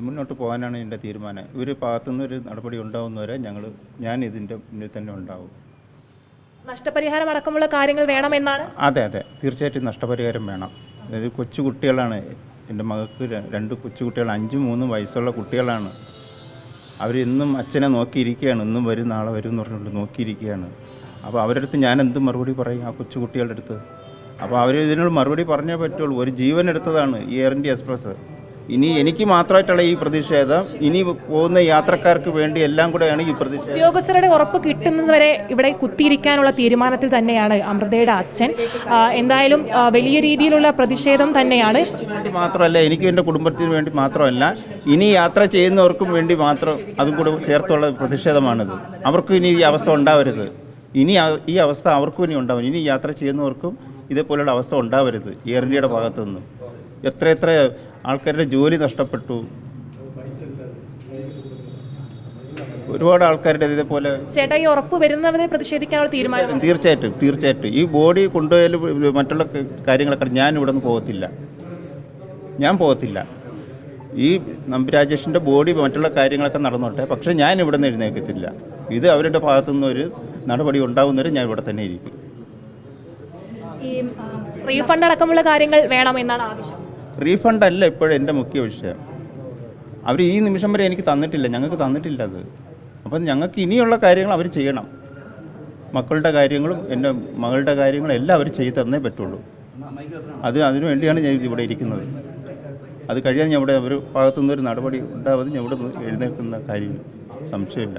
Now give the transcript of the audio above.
മുന്നോട്ട് പോകാനാണ് എന്റെ തീരുമാനം. ഇവർ ഭാഗത്തുനിന്ന് ഒരു നടപടി ഉണ്ടാവുന്നവരെ ഞങ്ങൾ ഞാൻ ഇതിന്റെ മുന്നിൽ തന്നെ ഉണ്ടാവും. നഷ്ടപരിഹാരം അടക്കമുള്ള കാര്യങ്ങൾ വേണമെന്നാണ്? അതെ അതെ. തീർച്ചയായിട്ടും നഷ്ടപരിഹാരം വേണം. അതായത് കൊച്ചു കുട്ടികളാണ്. എന്റെ മകൾക്ക് രണ്ട് കൊച്ചു കുട്ടികൾ അഞ്ചും മൂന്നും വയസ്സുള്ള കുട്ടികളാണ്. അവരിന്നും അച്ഛനെ നോക്കിയിരിക്കുകയാണ്. ഇന്നും വരും നാളെ വരും എന്ന് പറഞ്ഞുകൊണ്ട് നോക്കിയിരിക്കുകയാണ്. അപ്പോൾ അവരുടെ അടുത്ത് ഞാൻ എന്ത് മറുപടി പറയും ആ കൊച്ചു കുട്ടികളുടെ അടുത്ത്? അപ്പോൾ അവർ ഇതിനോട് മറുപടി പറഞ്ഞേ പറ്റുള്ളൂ. ഒരു ജീവൻ എടുത്തതാണ് ഈ എയർ ഇന്ത്യ എക്സ്പ്രസ് ഇനി എനിക്ക് മാത്രമായിട്ടുള്ള ഈ പ്രതിഷേധം ഇനി പോകുന്ന യാത്രക്കാർക്ക് വേണ്ടി എല്ലാം കൂടെയാണ് ഈ പ്രതിഷേധം ഉദ്യോഗസ്ഥരുടെ ഉറപ്പ് കിട്ടുന്നതുവരെ ഇവിടെ കുത്തിയിരിക്കാനുള്ള തീരുമാനത്തിൽ തന്നെയാണ് അമൃതയുടെ അച്ഛൻ. എന്തായാലും വലിയ രീതിയിലുള്ള പ്രതിഷേധം തന്നെയാണ്. മാത്രമല്ല എനിക്ക് എന്റെ കുടുംബത്തിന് വേണ്ടി മാത്രമല്ല ഇനി യാത്ര ചെയ്യുന്നവർക്കും വേണ്ടി മാത്രം അതും കൂടെ ചേർത്തുള്ള പ്രതിഷേധമാണിത്. അവർക്കും ഇനി ഈ അവസ്ഥ ഉണ്ടാവരുത്. ഇനി ഈ അവസ്ഥ അവർക്കും ഇനി ഉണ്ടാവും ഇനി യാത്ര ചെയ്യുന്നവർക്കും ഇതേപോലുള്ള അവസ്ഥ ഉണ്ടാവരുത് എയർ ഇന്ത്യയുടെ ഭാഗത്തു നിന്നും എത്ര എത്ര ആൾക്കാരുടെ ജോലി നഷ്ടപ്പെട്ടു? ഒരുപാട് ആൾക്കാരുടെ ഇതേപോലെ ചേട്ടാ ഈ ഉറപ്പ് വരുന്നവരെ പ്രതിഷേധിക്കാനുള്ള തീരുമാനം തീർച്ചയായിട്ടും തീർച്ചയായിട്ടും ഈ ബോഡി കൊണ്ടുപോയാലും മറ്റുള്ള കാര്യങ്ങളൊക്കെ ഞാൻ ഇവിടെ നിന്ന് പോകത്തില്ല. ഞാൻ പോകത്തില്ല. ഈ നമ്പി രാജേഷിന്റെ ബോഡി മറ്റുള്ള കാര്യങ്ങളൊക്കെ നടന്നോട്ടെ പക്ഷേ ഞാൻ ഇവിടെ നിന്ന് എഴുന്നേൽക്കത്തില്ല. ഇത് അവരുടെ ഭാഗത്തു നിന്നൊരു നടപടി ഉണ്ടാവുന്നവരെ ഞാൻ ഇവിടെ തന്നെ ഇരിക്കും. ഈ റീഫണ്ട് അടക്കമുള്ള കാര്യങ്ങൾ വേണമെന്നാണ് ആവശ്യം. റീഫണ്ട് അല്ല ഇപ്പോഴും എന്റെ മുഖ്യ വിഷയം. അവർ ഈ നിമിഷം വരെ എനിക്ക് തന്നിട്ടില്ല. ഞങ്ങൾക്ക് തന്നിട്ടില്ല അത്. അപ്പം ഞങ്ങൾക്ക് ഇനിയുള്ള കാര്യങ്ങൾ അവർ ചെയ്യണം. മക്കളുടെ കാര്യങ്ങളും എന്റെ മകളുടെ കാര്യങ്ങളും എല്ലാം അവർ ചെയ്ത് തന്നേ പറ്റുള്ളൂ. അത് അതിനു വേണ്ടിയാണ് ഞാൻ ഇവിടെ ഇരിക്കുന്നത്. അത് കഴിയാൻ ഞാൻ ഇവിടെ ഒരു ഭാഗത്തുനിന്ന് ഒരു നടപടി ഉണ്ടാവാതെ ഞാൻ ഇവിടെ എഴുന്നേൽക്കുന്ന കാര്യം സംശയമില്ല.